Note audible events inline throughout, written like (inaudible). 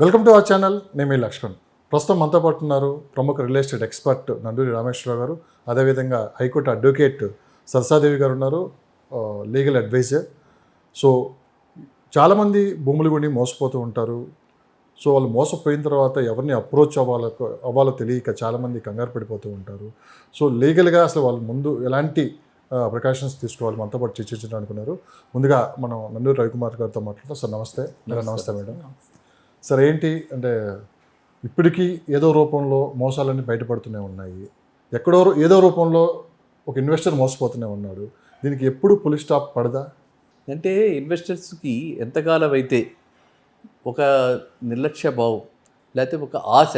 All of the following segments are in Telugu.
వెల్కమ్ టు అవర్ ఛానల్ నేను మీ లక్ష్మణ్. ప్రస్తుతం మనతో పాటు ఉన్నారు ప్రముఖ real estate expert Nanduri Rameshwara Rao garu అదేవిధంగా హైకోర్టు అడ్వకేట్ సరసాదేవి గారు ఉన్నారు లీగల్ అడ్వైజర్. సో చాలామంది భూములు గుండి మోసపోతూ ఉంటారు. సో వాళ్ళు మోసపోయిన తర్వాత ఎవరిని అప్రోచ్ అవ్వాలో అవ్వాలో తెలియక చాలామంది కంగారు పడిపోతూ ఉంటారు. సో లీగల్గా అసలు వాళ్ళు ముందు ఎలాంటి ప్రికాషన్స్ తీసుకోవాలి మనతో పాటు చర్చించడం అనుకున్నారు. ముందుగా మనం నందూరి రవికుమార్ గారితో మాట్లాడుతాం సార్ నమస్తే. మేడం నమస్తే మేడం. సార్ ఏంటి అంటే ఇప్పటికీ ఏదో రూపంలో మోసాలన్నీ బయటపడుతూనే ఉన్నాయి. ఎక్కడో ఏదో రూపంలో ఒక ఇన్వెస్టర్ మోసపోతూనే ఉన్నాడు. దీనికి ఎప్పుడు పులి స్టాప్ పడదా? అంటే ఇన్వెస్టర్స్కి ఎంతకాలం అయితే ఒక నిర్లక్ష్య భావం లేకపోతే ఒక ఆశ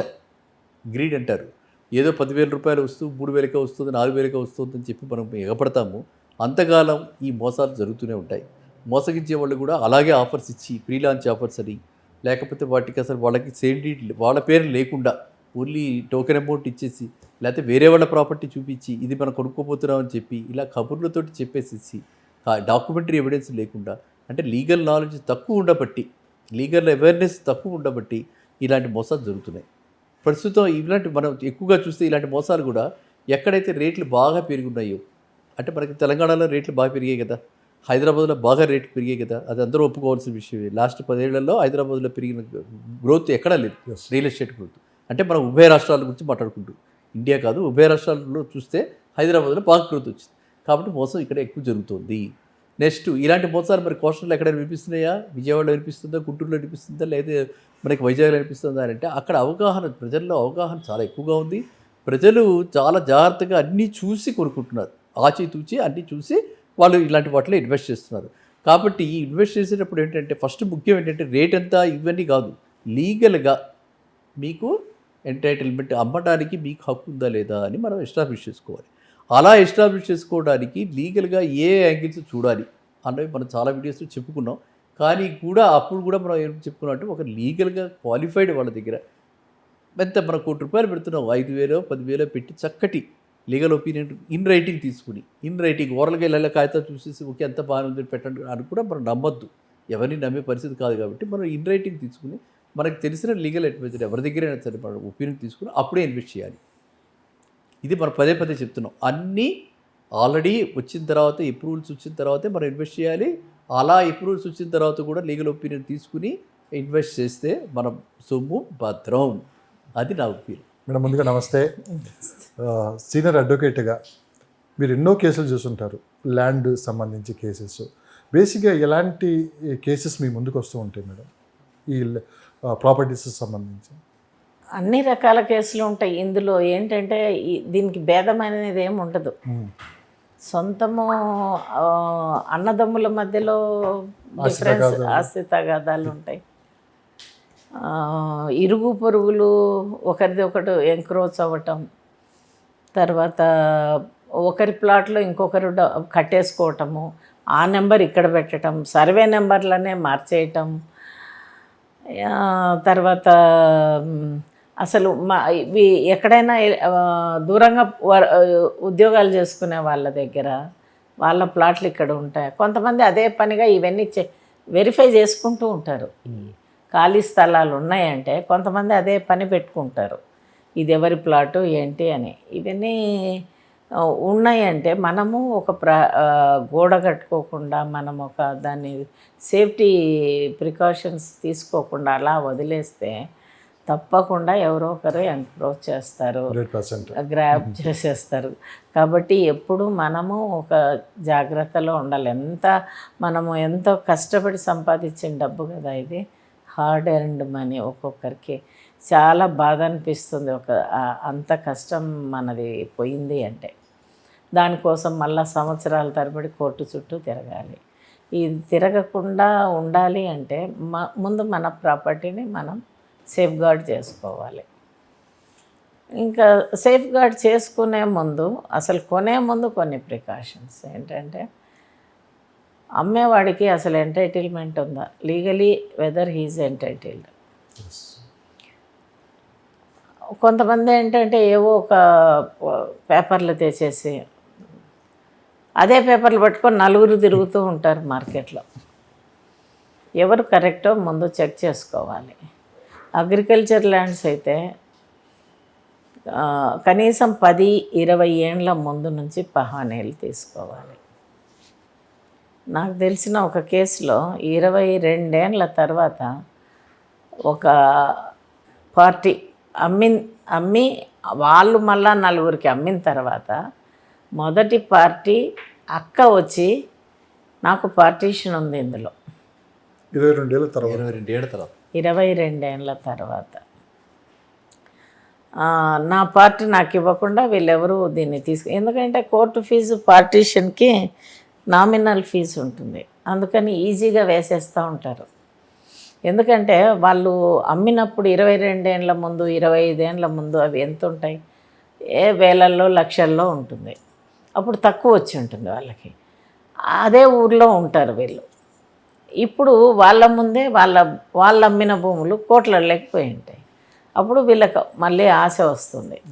గ్రీడ్ అంటారు. ఏదో పదివేల రూపాయలు వస్తూ మూడు వేలకే వస్తుంది నాలుగు వేలకే వస్తుంది అని చెప్పి మనం ఎగపడతాము. అంతకాలం ఈ మోసాలు జరుగుతూనే ఉంటాయి. మోసగించే వాళ్ళు కూడా అలాగే ఆఫర్స్ ఇచ్చి ఫ్రీలాంచ్ ఆఫర్స్ అని లేకపోతే వాటికి అసలు వాళ్ళకి సేల్ డీడ్ వాళ్ళ పేరు లేకుండా ఓన్లీ టోకెన్ అమౌంట్ ఇచ్చేసి లేకపోతే వేరే వాళ్ళ ప్రాపర్టీ చూపించి ఇది మనం కొనుక్కోపోతున్నామని చెప్పి ఇలా కబుర్లతోటి చెప్పేసేసి డాక్యుమెంటరీ ఎవిడెన్స్ లేకుండా అంటే లీగల్ నాలెడ్జ్ తక్కువ ఉండబట్టి లీగల్ అవేర్నెస్ తక్కువ ఉండబట్టి ఇలాంటి మోసాలు జరుగుతున్నాయి. ప్రస్తుతం ఇలాంటి మనం ఎక్కువగా చూస్తే ఇలాంటి మోసాలు కూడా ఎక్కడైతే రేట్లు బాగా పెరుగున్నాయో అంటే మనకి తెలంగాణలో రేట్లు బాగా పెరిగాయి కదా హైదరాబాద్లో బాగా రేట్లు పెరిగాయి కదా అది అందరూ ఒప్పుకోవాల్సిన విషయమే లాస్ట్ పదేళ్ళలో హైదరాబాద్లో పెరిగిన గ్రోత్ ఎక్కడా లేదు. Real estate growth. అంటే మనం ఉభయ రాష్ట్రాల గురించి మాట్లాడుకుంటూ ఇండియా కాదు ఉభయ రాష్ట్రాల్లో చూస్తే హైదరాబాద్లో బాగా గ్రోత్ వచ్చింది. కాబట్టి మోసం ఇక్కడ ఎక్కువ జరుగుతుంది. నెక్స్ట్ ఇలాంటి మోసాలు మరి కోస్టల్లో ఎక్కడైనా వినిపిస్తున్నాయా? విజయవాడలో వినిపిస్తుందా? గుంటూరులో వినిపిస్తుందా? లేదా మనకి వైజాగ్లో వినిపిస్తుందా అని అంటే అక్కడ అవగాహన ప్రజల్లో అవగాహన చాలా ఎక్కువగా ఉంది. ప్రజలు చాలా జాగ్రత్తగా అన్నీ చూసి కొనుక్కుంటున్నారు. ఆచితూచి అన్నీ చూసి వాళ్ళు ఇలాంటి వాటిలో ఇన్వెస్ట్ చేస్తున్నారు. కాబట్టి ఈ ఇన్వెస్ట్ చేసేటప్పుడు ఏంటంటే ఫస్ట్ ముఖ్యం ఏంటంటే రేట్ ఎంత ఇవన్నీ కాదు. లీగల్గా మీకు ఎంటైటిల్మెంట్ అమ్మడానికి మీకు హక్కు ఉందా లేదా అని మనం ఎస్టాబ్లిష్ చేసుకోవాలి. అలా ఎస్టాబ్లిష్ చేసుకోవడానికి లీగల్గా ఏ యాంగిల్స్ చూడాలి అన్నవి మనం చాలా వీడియోస్లో చెప్పుకున్నాం. కానీ కూడా అప్పుడు కూడా మనం ఏం చెప్పుకున్నట్టు ఒక లీగల్గా క్వాలిఫైడ్ వాళ్ళ దగ్గర ఎంత మనం కోటి రూపాయలు పెడుతున్నాం? ఐదు వేలో పదివేలో పెట్టి చక్కటి లీగల్ ఒపీనియన్ ఇన్ రైటింగ్ తీసుకుని ఇన్ రైటింగ్ ఓరల్గా ఇలా కాగితాలు చూసేసి ఓకే ఎంత బాగానే ఉంది పెట్టండి అని కూడా మనం నమ్మద్దు. ఎవరిని నమ్మే పరిస్థితి కాదు కాబట్టి మనం ఇన్ రైటింగ్ తీసుకుని మనకు తెలిసిన లీగల్ అడ్వైజర్ ఎవరి దగ్గరైనా సరే మనం ఒపీనియన్ తీసుకుని అప్పుడే ఇన్వెస్ట్ చేయాలి. ఇది మనం పదే పదే చెప్తున్నాం. అన్నీ ఆల్రెడీ వచ్చిన తర్వాత అప్రూవల్స్ వచ్చిన తర్వాతే మనం ఇన్వెస్ట్ చేయాలి. అలా అప్రూవల్స్ వచ్చిన తర్వాత కూడా లీగల్ ఒపీనియన్ తీసుకుని ఇన్వెస్ట్ చేస్తే మనం సొమ్ము భద్రం. అది నా ఒపీనియన్. మేడం ముందుగా నమస్తే. సీనియర్ అడ్వకేట్గా మీరు ఎన్నో కేసులు చూసుంటారు. ల్యాండ్ సంబంధించి కేసెస్. బేసిక్గా ఎలాంటి కేసెస్ మీ ముందుకు వస్తూ ఉంటాయి మేడం? ఈ ప్రాపర్టీస్ సంబంధించి. అన్ని రకాల కేసులు ఉంటాయి. ఇందులో ఏంటంటే దీనికి భేదం అనేది ఏమి ఉండదు. సొంతము అన్నదమ్ముల మధ్యలో డిఫరెన్స్. ఆస్తి తగాదాలు ఉంటాయి. ఇరుగు పొరుగులు ఒకరిది ఒకటి ఎంక్రోచ్ అవ్వటం తర్వాత ఒకరి ప్లాట్లో ఇంకొకరు కట్టేసుకోవటము ఆ నెంబర్ ఇక్కడ పెట్టడం సర్వే నెంబర్లనే మార్చేయటం తర్వాత అసలు మా ఇవి ఎక్కడైనా దూరంగా ఉద్యోగాలు చేసుకునే వాళ్ళ దగ్గర వాళ్ళ ప్లాట్లు ఇక్కడ ఉంటాయి? కొంతమంది అదే పనిగా ఇవన్నీ చె వెరిఫై చేసుకుంటూ ఉంటారు. ఖాళీ స్థలాలు ఉన్నాయంటే కొంతమంది అదే పని పెట్టుకుంటారు. ఇది ఎవరి ప్లాటు ఏంటి అని. ఇవన్నీ ఉన్నాయంటే మనము ఒక ప్ర గోడ కట్టుకోకుండా మనం ఒక దాన్ని సేఫ్టీ ప్రికాషన్స్ తీసుకోకుండా అలా వదిలేస్తే తప్పకుండా ఎవరో ఒకరు ఎంక్రోచ్ చేస్తారు. గ్రాప్ (laughs) చేసేస్తారు. కాబట్టి ఎప్పుడు మనము ఒక జాగ్రత్తలో ఉండాలి. ఎంత మనము ఎంతో కష్టపడి సంపాదించిన డబ్బు కదా ఇది. హార్డ్ ఎర్న్డ్ మనీ ఒక్కొక్కరికి. చాలా బాధ అనిపిస్తుంది ఒక అంత కష్టం మనది పోయింది అంటే. దానికోసం మళ్ళా సంవత్సరాల తరబడి కోర్టు చుట్టూ తిరగాలి. ఇది తిరగకుండా ఉండాలి అంటే మ ముందు మన ప్రాపర్టీని మనం సేఫ్ గార్డ్ చేసుకోవాలి. ఇంకా సేఫ్ గార్డ్ చేసుకునే ముందు అసలు కొనే ముందు కొన్ని ప్రికాషన్స్ ఏంటంటే అమ్మేవాడికి అసలు ఎంటైటిల్మెంట్ ఉందా? లీగలీ వెదర్ హీజ్ ఎంటైటిల్డ్ కొంతమంది ఏంటంటే ఏవో ఒక పేపర్లు తెచ్చేసి అదే పేపర్లు పట్టుకొని నలుగురు తిరుగుతూ ఉంటారు మార్కెట్లో. ఎవరు కరెక్టో ముందు చెక్ చేసుకోవాలి. అగ్రికల్చర్ ల్యాండ్స్ అయితే కనీసం పది ఇరవై ఏండ్ల ముందు నుంచి పహానీలు తీసుకోవాలి. నాకు తెలిసిన ఒక కేసులో ఇరవై రెండేండ్ల తర్వాత ఒక పార్టీ అమ్మి అమ్మి వాళ్ళు మళ్ళా నలుగురికి అమ్మిన తర్వాత మొదటి పార్టీ అక్క వచ్చి నాకు పార్టీషన్ ఉంది ఇందులో. ఇరవై రెండేళ్ళ తర్వాత. ఇరవై రెండేళ్ళ తర్వాత. ఇరవై రెండేళ్ళ తర్వాత. ఆ, నా పార్టీ నాకు ఇవ్వకుండా వీళ్ళెవరూ దీన్ని తీసుకు ఎందుకంటే కోర్టు ఫీజు పార్టీషన్కి నామినల్ ఫీజు ఉంటుంది. అందుకని ఈజీగా వేసేస్తూ ఉంటారు. ఎందుకంటే వాళ్ళు అమ్మినప్పుడు ఇరవై రెండేండ్ల ముందు ఇరవై ఐదేండ్ల ముందు అవి ఎంత ఉంటాయి ఏ వేలల్లో లక్షల్లో ఉంటుంది. అప్పుడు తక్కువ వచ్చి ఉంటుంది వాళ్ళకి. అదే ఊర్లో ఉంటారు వీళ్ళు. ఇప్పుడు వాళ్ళ ముందే వాళ్ళ వాళ్ళు అమ్మిన భూములు కోట్ల లేకపోయి ఉంటాయి అప్పుడు వీళ్ళకి మళ్ళీ ఆశ వస్తుంది.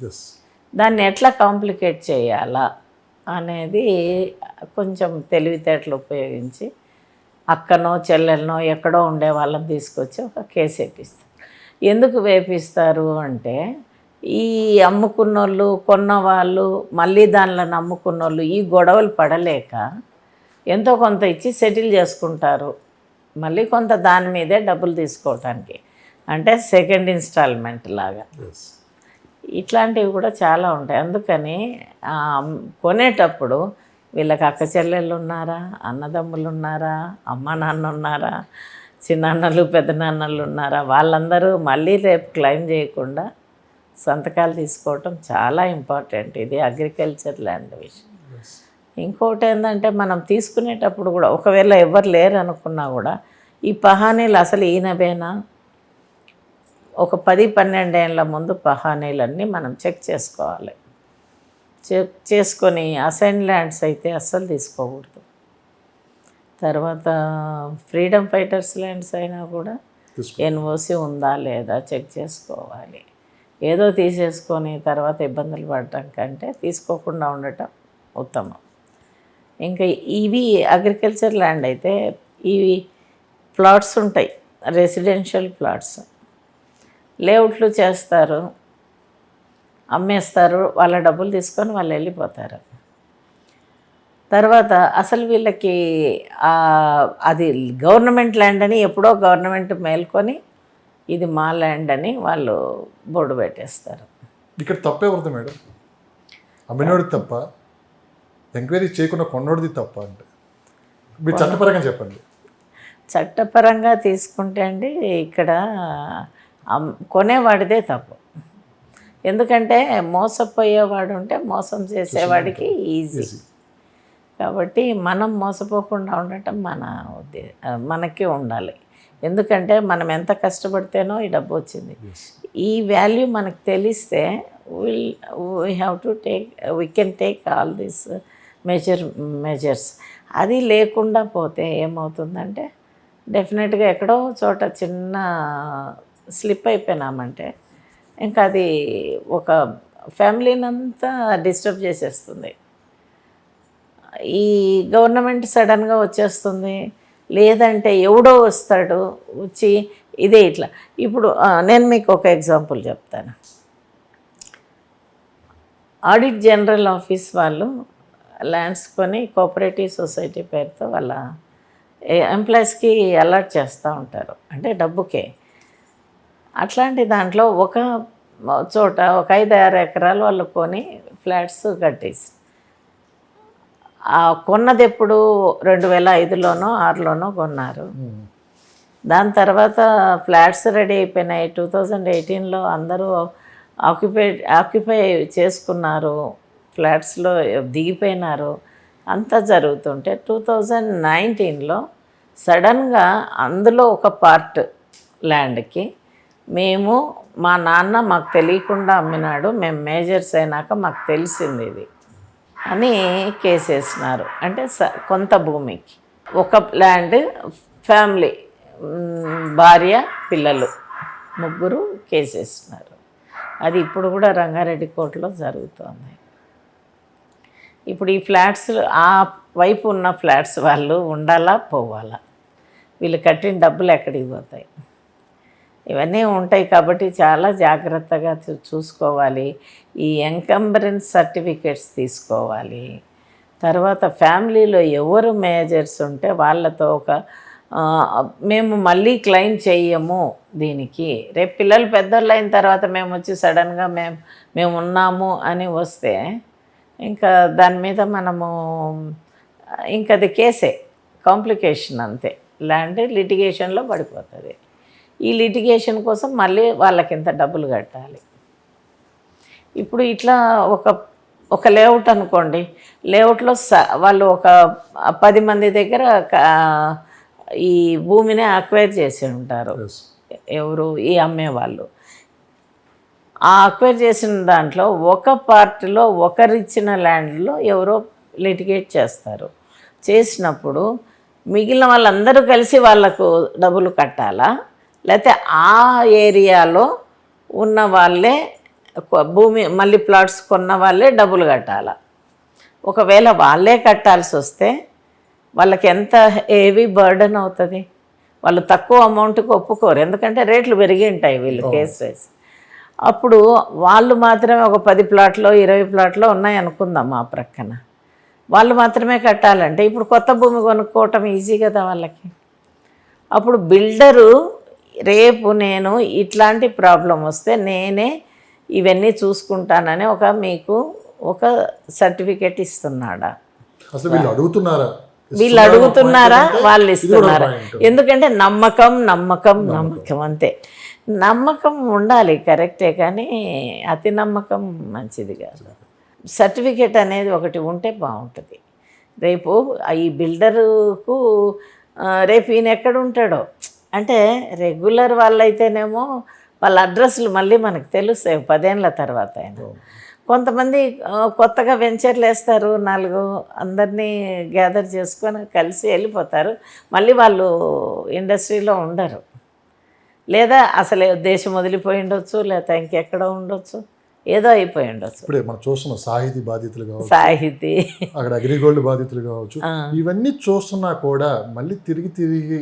దాన్ని ఎట్లా కాంప్లికేట్ చేయాలా? అనేది కొంచెం తెలివితేటలు ఉపయోగించి అక్కనో చెల్లెలనో ఎక్కడో ఉండే వాళ్ళని తీసుకొచ్చి ఒక కేసు వేపిస్తారు. ఎందుకు వేపిస్తారు అంటే ఈ అమ్ముకున్నోళ్ళు కొన్న వాళ్ళు మళ్ళీ దానిలో నమ్ముకున్నోళ్ళు ఈ గొడవలు పడలేక ఎంతో కొంత ఇచ్చి సెటిల్ చేసుకుంటారు. మళ్ళీ కొంత దాని మీదే డబ్బులు తీసుకోవటానికి. అంటే సెకండ్ ఇన్స్టాల్మెంట్ లాగా. ఇట్లాంటివి కూడా చాలా ఉంటాయి. అందుకని కొనేటప్పుడు వీళ్ళకి అక్క చెల్లెళ్ళు ఉన్నారా అన్నదమ్ములు ఉన్నారా అమ్మ నాన్న ఉన్నారా చిన్నాన్నలు పెద్దనాన్నలు ఉన్నారా వాళ్ళందరూ మళ్ళీ రేపు క్లెయిమ్ చేయకుండా సంతకాలు తీసుకోవటం చాలా ఇంపార్టెంట్. ఇది అగ్రికల్చర్ ల్యాండ్ విషయం. ఇంకోటి ఏంటంటే మనం తీసుకునేటప్పుడు కూడా ఒకవేళ ఎవరు లేరు అనుకున్నా కూడా ఈ పహానీలు అసలు ఈయనవేనా? ఒక పది పన్నెండేళ్ళ ముందు పహానీలన్నీ మనం చెక్ చేసుకోవాలి. చెక్ చేసుకొని అసైన్ ల్యాండ్స్ అయితే అస్సలు తీసుకోకూడదు. తర్వాత ఫ్రీడమ్ ఫైటర్స్ ల్యాండ్స్ అయినా కూడా ఎన్ఓసి ఉందా లేదా చెక్ చేసుకోవాలి. ఏదో తీసేసుకొని తర్వాత ఇబ్బందులు పడటం కంటే తీసుకోకుండా ఉండటం ఉత్తమం. ఇంకా ఇవి అగ్రికల్చర్ ల్యాండ్ అయితే ఇవి ప్లాట్స్ ఉంటాయి. Residential plots. లేఅవుట్లు చేస్తారు అమ్మేస్తారు వాళ్ళ డబ్బులు తీసుకొని వాళ్ళు వెళ్ళిపోతారు. తర్వాత అసలు వీళ్ళకి అది గవర్నమెంట్ ల్యాండ్ అని ఎప్పుడో గవర్నమెంట్ మేల్కొని ఇది మా ల్యాండ్ అని వాళ్ళు బోర్డు పెట్టేస్తారు. ఇక్కడ తప్పేవరదు మేడం. అమ్మినోడిది తప్ప ఎంక్వైరీ చేయకుండా కొన్నోడిది తప్ప అంటే. మీరు చట్టపరంగా చెప్పండి. చట్టపరంగా తీసుకుంటే అండి ఇక్కడ కొనేవాడిదే తప్పు. ఎందుకంటే మోసపోయేవాడు ఉంటే మోసం చేసేవాడికి ఈజీ కాబట్టి మనం మోసపోకుండా ఉండటం మన ఉద్దే మనకి ఉండాలి. ఎందుకంటే మనం ఎంత కష్టపడితేనో ఈ డబ్బు వచ్చింది. ఈ వాల్యూ మనకు తెలిస్తే will we have to take we can take all this measure measures అది లేకుండా పోతే ఏమవుతుందంటే డెఫినెట్గా ఎక్కడో చోట చిన్న స్లిప్ అయిపోయినామంటే ఇంకా అది ఒక ఫ్యామిలీని అంతా డిస్టర్బ్ చేసేస్తుంది. ఈ గవర్నమెంట్ సడన్గా వచ్చేస్తుంది. లేదంటే ఎవడో వస్తాడు వచ్చి ఇదే ఇట్లా. ఇప్పుడు నేను మీకు ఒక ఎగ్జాంపుల్ చెప్తాను. ఆడిట్ జనరల్ ఆఫీస్ వాళ్ళు ల్యాండ్స్ కొని కోఆపరేటివ్ సొసైటీ పేరుతో వాళ్ళ ఎంప్లాయీస్కి అలర్ట్ చేస్తూ ఉంటారు. అంటే డబ్బుకే. అట్లాంటి దాంట్లో ఒక చోట ఒక ఐదు ఆరు ఎకరాలు వాళ్ళు కొని ఫ్లాట్స్ కట్టేసి ఆ కొన్నది ఎప్పుడు రెండు వేల ఐదులోనో ఆరులోనో కొన్నారు. దాని తర్వాత ఫ్లాట్స్ రెడీ అయిపోయినాయి. టూ థౌజండ్ ఎయిటీన్లో అందరూ ఆక్యుపై ఆక్యుపై చేసుకున్నారు. ఫ్లాట్స్లో దిగిపోయినారు. అంతా జరుగుతుంటే టూ థౌజండ్ నైన్టీన్లో సడన్గా అందులో ఒక పార్ట్ ల్యాండ్కి మేము మా నాన్న మాకు తెలియకుండా అమ్మినాడు మేము మేజర్స్ అయినాక మాకు తెలిసింది ఇది అని కేసేసినారు. అంటే స- కొంత భూమికి. ఒక ల్యాండ్ ఫ్యామిలీ భార్య పిల్లలు ముగ్గురు కేసేసినారు. అది ఇప్పుడు కూడా రంగారెడ్డి కోర్టులో జరుగుతోంది. ఇప్పుడు ఈ ఫ్లాట్స్ ఆ వైపు ఉన్న ఫ్లాట్స్ వాళ్ళు ఉండాలా పోవాలా? వీళ్ళు కట్టిన డబ్బులు ఎక్కడికి పోతాయి? ఇవన్నీ ఉంటాయి కాబట్టి చాలా జాగ్రత్తగా చూ- చూసుకోవాలి. ఈ ఎంకంబరెన్స్ సర్టిఫికేట్స్ తీసుకోవాలి. తర్వాత ఫ్యామిలీలో ఎవరు మేజర్స్ ఉంటే వాళ్ళతో ఒక మేము మళ్ళీ క్లెయిమ్ చెయ్యము దీనికి. రేపు పిల్లలు పెద్దోళ్ళు అయిన తర్వాత మేము వచ్చి సడన్గా మేము మేము ఉన్నాము అని వస్తే ఇంకా దాని మీద మనము ఇంకా అది కేసే కాంప్లికేషన్ అంతే. లాంటి లిటిగేషన్లో పడిపోతుంది. ఈ లిటిగేషన్ కోసం మళ్ళీ వాళ్ళకి ఇంత డబ్బులు కట్టాలి. ఇప్పుడు ఇట్లా ఒక ఒక లేఅవుట్ అనుకోండి. లేఅవుట్లో స వాళ్ళు ఒక పది మంది దగ్గర ఈ భూమిని అక్వైర్ చేసి ఉంటారు. ఎవరు? ఈ అమ్మేవాళ్ళు ఆ అక్వైర్ చేసిన దాంట్లో ఒక పార్టీలో ఒకరిచ్చిన ల్యాండ్లో ఎవరో లిటిగేట్ చేస్తారు. చేసినప్పుడు మిగిలిన వాళ్ళందరూ కలిసి వాళ్ళకు డబ్బులు కట్టాలా? లేకపోతే ఆ ఏరియాలో ఉన్న వాళ్ళే భూమి మళ్ళీ ప్లాట్స్ కొన్న వాళ్ళే డబ్బులు కట్టాలా. ఒకవేళ వాళ్ళే కట్టాల్సి వస్తే వాళ్ళకి ఎంత హెవీ బర్డన్ అవుతుంది? వాళ్ళు తక్కువ అమౌంట్కి ఒప్పుకోరు. ఎందుకంటే రేట్లు పెరిగి ఉంటాయి వీళ్ళు కేసు వేసి. అప్పుడు వాళ్ళు మాత్రమే ఒక పది ప్లాట్లో ఇరవై ప్లాట్లో ఉన్నాయి అనుకుందాం మా ప్రక్కన. వాళ్ళు మాత్రమే కట్టాలంటే ఇప్పుడు కొత్త భూమి కొనుక్కోవటం ఈజీ కదా వాళ్ళకి. అప్పుడు బిల్డరు రేపు నేను ఇట్లాంటి ప్రాబ్లం వస్తే నేనే ఇవన్నీ చూసుకుంటానని ఒక మీకు ఒక సర్టిఫికెట్ ఇస్తున్నాడా? అసలు వీళ్ళు అడుగుతున్నారా? వీళ్ళు అడుగుతున్నారా? వాళ్ళు ఇస్తున్నారా. ఎందుకంటే నమ్మకం నమ్మకం నమ్మకం. అంతే. నమ్మకం ఉండాలి కరెక్టే కానీ అతి నమ్మకం మంచిది కాదు. సర్టిఫికేట్ అనేది ఒకటి ఉంటే బాగుంటుంది. రేపు ఈ బిల్డరుకు రేపు ఈయన ఎక్కడ ఉంటాడో? అంటే రెగ్యులర్ వాళ్ళైతేనేమో వాళ్ళ అడ్రస్లు మళ్ళీ మనకు తెలుస్తాయి పదేళ్ళ తర్వాత అయినా. కొంతమంది కొత్తగా వెంచర్లు వేస్తారు నాలుగు అందరినీ గ్యాదర్ చేసుకొని కలిసి వెళ్ళిపోతారు. మళ్ళీ వాళ్ళు ఇండస్ట్రీలో ఉండరు. లేదా అసలు దేశం వదిలిపోయి ఉండొచ్చు లేదా ఇంకెక్కడో ఉండొచ్చు ఏదో అయిపోయి ఉండొచ్చు. ఇప్పుడే మనం చూస్తున్నాం సాహితీ బాధితులు కావచ్చు సాహితీ. అక్కడ అగ్రిగోల్డ్ బాధితులు కావచ్చు. ఇవన్నీ చూస్తున్నా కూడా మళ్ళీ తిరిగి తిరిగి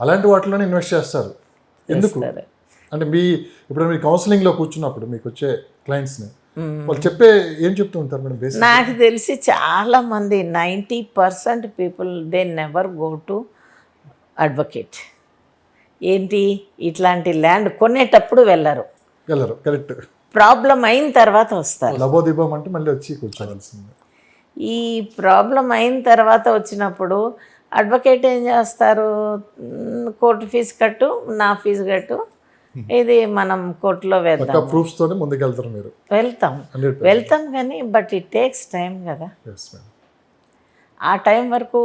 అలాంటి వాటిలోనే ఇన్వెస్ట్ చేస్తారు. ఎందుకు. అంటే మీ ఇప్పుడు మీ కౌన్సిలింగ్లో కూర్చున్నప్పుడు మీకు వచ్చే క్లయింట్స్ని వాళ్ళు చెప్పే ఏం చెప్తూ ఉంటారు మేడం నాకు తెలిసి చాలా మంది ninety percent people they never go to advocate ఏంటి? ఇట్లాంటి ల్యాండ్ కొనేటప్పుడు వెళ్ళరు. వెళ్ళరు కరెక్ట్ ప్రాబ్లం అయిన తర్వాత వస్తారు. లబోదిబం అంటే మళ్ళీ వచ్చి కూర్చోవలసిందే. ఈ ప్రాబ్లం అయిన తర్వాత వచ్చినప్పుడు అడ్వకేట్ ఏం చేస్తారు? "మ్, కోర్టు ఫీజు కట్టు నా ఫీజు కట్టు. ఇది మనం కోర్టులో వేద్దాం ప్రూఫ్స్ తోనే మీరు. వెళ్తాం. వెళ్తాం కానీ బట్ ఇట్ టేక్స్ టైం కదా. ఆ టైం వరకు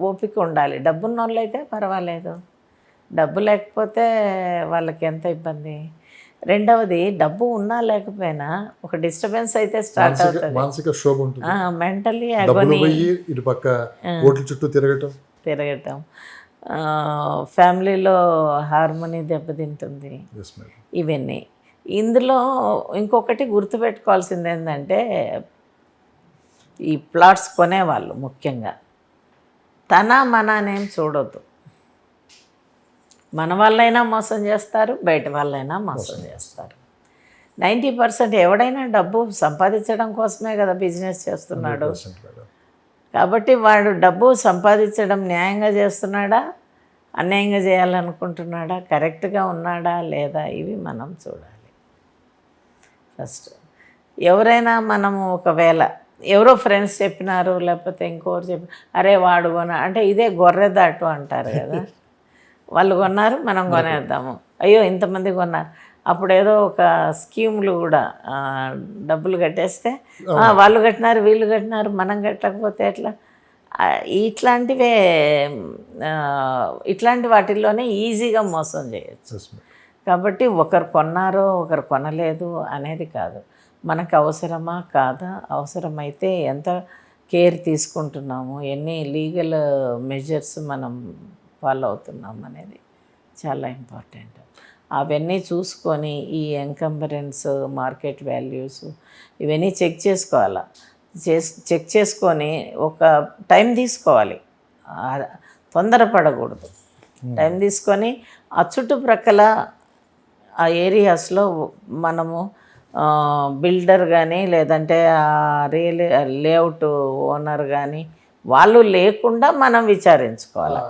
ఓపిక ఉండాలి. డబ్బున్న వాళ్ళు అయితే పర్వాలేదు. డబ్బు లేకపోతే వాళ్ళకి ఎంత ఇబ్బంది? రెండవది డబ్బు ఉన్నా లేకపోయినా ఒక డిస్టర్బెన్స్ అయితే స్టార్ట్ అవుతుంది. మానసిక శోభ ఉంటుంది. Mentally agony. ఇటు పక్క ఓట్ల చుట్టూ తిరగటం. తిరగటం. ఫ్యామిలీలో హార్మోనీ దెబ్బతింటుంది. ఇవన్నీ. ఇందులో ఇంకొకటి గుర్తుపెట్టుకోవాల్సింది ఏంటంటే ఈ ప్లాట్స్ కొనేవాళ్ళు ముఖ్యంగా. తన మన అనేం చూడొద్దు. మన వాళ్ళైనా మోసం చేస్తారు బయట వాళ్ళైనా మోసం చేస్తారు. నైంటీ పర్సెంట్ ఎవడైనా డబ్బు సంపాదించడం కోసమే కదా బిజినెస్ చేస్తున్నాడు. కాబట్టి వాడు డబ్బు సంపాదించడం న్యాయంగా చేస్తున్నాడా అన్యాయంగా చేయాలనుకుంటున్నాడా కరెక్ట్గా ఉన్నాడా లేదా ఇవి మనం చూడాలి. ఫస్ట్ ఎవరైనా మనము ఒకవేళ ఎవరో ఫ్రెండ్స్ చెప్పినారు లేకపోతే ఇంకోరు చెప్పి అరే వాడు కొన అంటే ఇదే గొర్రె దాటు అంటారు కదా. (laughs) వాళ్ళు కొన్నారు మనం కొనేద్దాము. అయ్యో ఇంతమంది కొన్నారు. అప్పుడు ఏదో ఒక స్కీములు కూడా డబ్బులు కట్టేస్తే "ఆ, వాళ్ళు కట్టినారు వీళ్ళు కట్టినారు మనం కట్టకపోతే ఎట్లా? ఇట్లాంటివే ఇట్లాంటి వాటిల్లోనే ఈజీగా మోసం చేయొచ్చు. కాబట్టి ఒకరు కొన్నారో ఒకరు కొనలేదు అనేది కాదు. మనకు అవసరమా? కాదా? అవసరమైతే ఎంత కేర్ తీసుకుంటున్నాము? ఎన్ని లీగల్ మెజర్స్ మనం ఫాలో అవుతున్నాం అనేది చాలా ఇంపార్టెంట్. అవన్నీ చూసుకొని ఈ ఎంకంబరెన్స్ మార్కెట్ వాల్యూస్ ఇవన్నీ చెక్ చేసుకోవాలా? చేస్ చెక్ చేసుకొని ఒక టైం తీసుకోవాలి. తొందరపడకూడదు టైం తీసుకొని ఆ చుట్టుప్రక్కల ఆ ఏరియాస్లో మనము బిల్డర్ కానీ లేదంటే ఆ రియల్ లేఅవుట్ ఓనర్ కానీ వాళ్ళు లేకుండా మనం విచారించుకోవాలి?